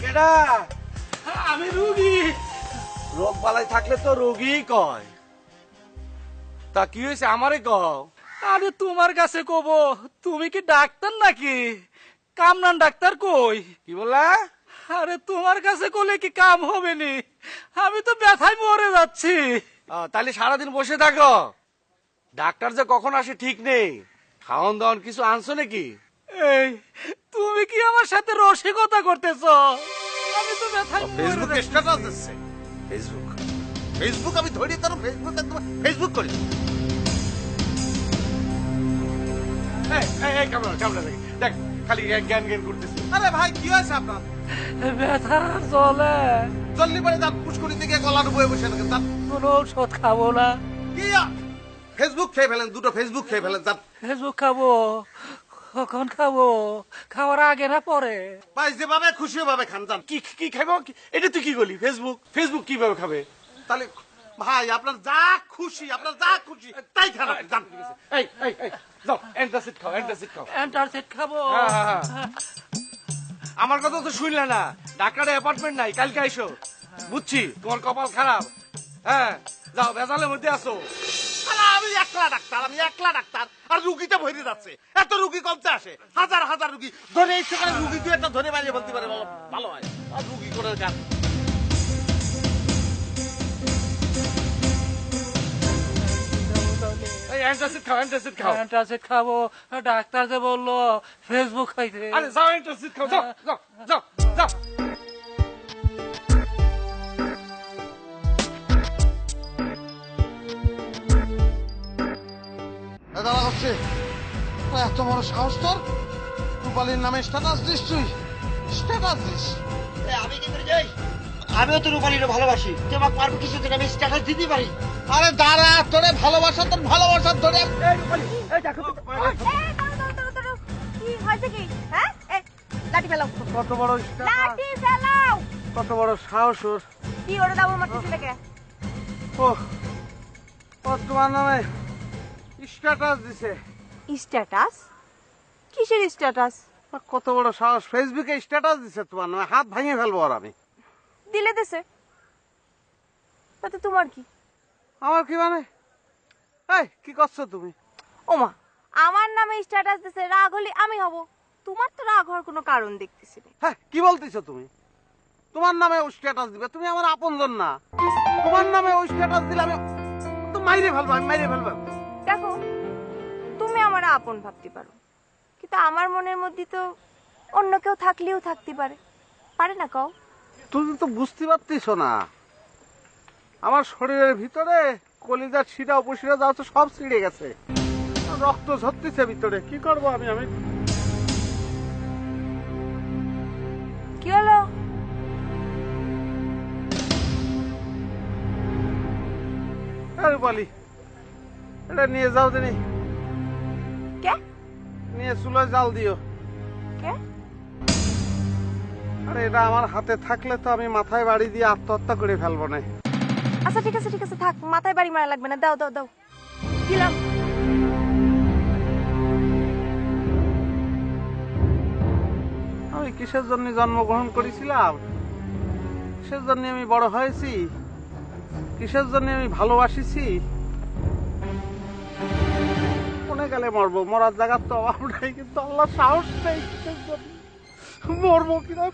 কেডা? আমি রুগী। রোগ বালাই থাকলে তো রোগী কয়। তা কি হয়েছে আমারে কও? আরে তোমার কাছে কব তুমি কি ডাক্তার নাকি? কামরান ডাক্তার কই? কি বললা? আরে তোমার কাছে কলে কি কাম হবে নি আমি তো ব্যথায় মরে যাচ্ছি। তাহলে সারাদিন বসে থাকো। ডাক্তার যে কখন আসে ঠিক নেই। খাওয়ান দাওয়ান কিছু আনছো নাকি? এই তুমি কি আমার সাথে রসিকতা করতেছ? আমি তো ব্যথায় মরে ফেসবুক স্ট্যাটাস দিচ্ছে। ফেসবুক ফেসবুক আমি ধরি তার ফেসবুক একদম ফেসবুক করি এই, এই, ক্যামেরা, ক্যামেরা দেখ। খালি জ্ঞান জ্ঞান করতেছি। আরে ভাই কি হয়েছে আপনার? ব্যথা চলে জলদি পরে যান পুষ্করি থেকে গলা ডুবে বসে থাকেন যান। কোনো ঔষধ খাব না। কি ফেসবুক খেয়ে ফেলেন দুটো ফেসবুক খেয়ে ফেলেন যান। ফেসবুক খাব। কখন খাব? খাওয়ার আগে না পরে? ভাই যেভাবে খুশি ভাবে খান যান। কি কি খাব? এটা তুই কি বলি ফেসবুক ফেসবুক কীভাবে খাবে? তাহলে ভাই আপনার যা খুশি আপনার যা খুশি তাই খান যান এই এই এই যাও অ্যান্টাসিড খাও অ্যান্টাসিড খাও। খাব। হ্যাঁ, হ্যাঁ, হ্যাঁ। আমার কথা তো শুনলে না। ডাক্তারের অ্যাপার্টমেন্ট নাই কালকে আইসো। বুঝছি তোমার কপাল খারাপ। হ্যাঁ যাও ভেজালের মধ্যে আসো। একলা ডাক্তার আমি একলা ডাক্তার আর রুগীটা ভরে যাচ্ছে। এত রুগী কমতে আসে হাজার হাজার রুগী। ধরে ইচ্ছে করে রুগী একটা ধরে মারিয়ে বলতে পারে ভালো- হয়। আর রুগী করে গান অ্যান্টাসিড খাও অ্যান্টাসিড খাও। অ্যান্টারসিড খাব ডাক্তার যে বলল ফেসবুক খাইতে আরে যাও অ্যান্টাসিড খাও যাও যাও যাও। দাদা এত বড় সাহস তোর? রূপালীর নামে স্ট্যাটাস দিস তুই। স্ট্যাটাস দিস। আমি কি করে যাই? আমিও তো রূপালীরে ভালোবাসি। তুই আমাকে পারব কিছু দিন আমি স্ট্যাটাস দিতে পারি। আরে দাঁড়া তোরে ভালোবাসা তোর ভালোবাসা ধরে হ্যাঁ? কত বড় কত বড় সাহস ওর। কি ওরে দেখে ও ও তোমার নামে স্ট্যাটাস দিছে। স্ট্যাটাস? কিসের স্ট্যাটাস? কত বড় সাহস। ফেসবুকে স্ট্যাটাস দিছে তোমার নামে হাত ভাঙিয়ে ফেলব আর আমি। দিলে দেছে। তাতে তোমার কি? আমার কি মানে? এই কি করছ তুমি? ওমা আমার নামে স্ট্যাটাস দিছে রাগ হলে আমি হব। তোমার তো রাগ হওয়ার কোনো কারণ দেখতেছি না। হ্যাঁ কি বলতেছো তুমি? তোমার নামে ও স্ট্যাটাস দিবে তুমি আমার আপনজন না। তোমার নামে ও স্ট্যাটাস দিলে আমি তো মাইরে ফেলব আমি মাইরে ফেলব। দেখো তুমি আমার আপন ভাবতে পারো। কিন্তু আমার মনের মধ্যে তো অন্য কেউ থাকলেও থাকতে পারে। পারে না কও? তুমি তো বুঝতে পারতেছ না। আমার শরীরের ভিতরে কলিজার শিরা উপশিরা যা আছে সব ছিঁড়ে গেছে। রক্ত ঝরতেছে ভিতরে কি করব আমি? আমি কি হলো? আরে বলি এটা নিয়ে যাও দিনি কে? নিয়ে চুলোয় জাল দিও। কে? আরে এটা আমার হাতে থাকলে তো আমি মাথায় বাড়ি দিয়ে আত্মহত্যা করে ফেলব না। আচ্ছা ঠিক আছে ঠিক আছে থাক মাথায় বাড়ি মারা লাগবে না। দাও দাও দাও। দিলাম আমি কিসের জন্য জন্মগ্রহণ করেছিলাম? কিসের জন্য আমি বড় হয়েছি? কিসের জন্য আমি ভালোবাসিছি? মনে গেলে মরবো মরার জায়গার তো অভাব নাই কিন্তু আল্লাহ সাহস নেই। মরবো কিনা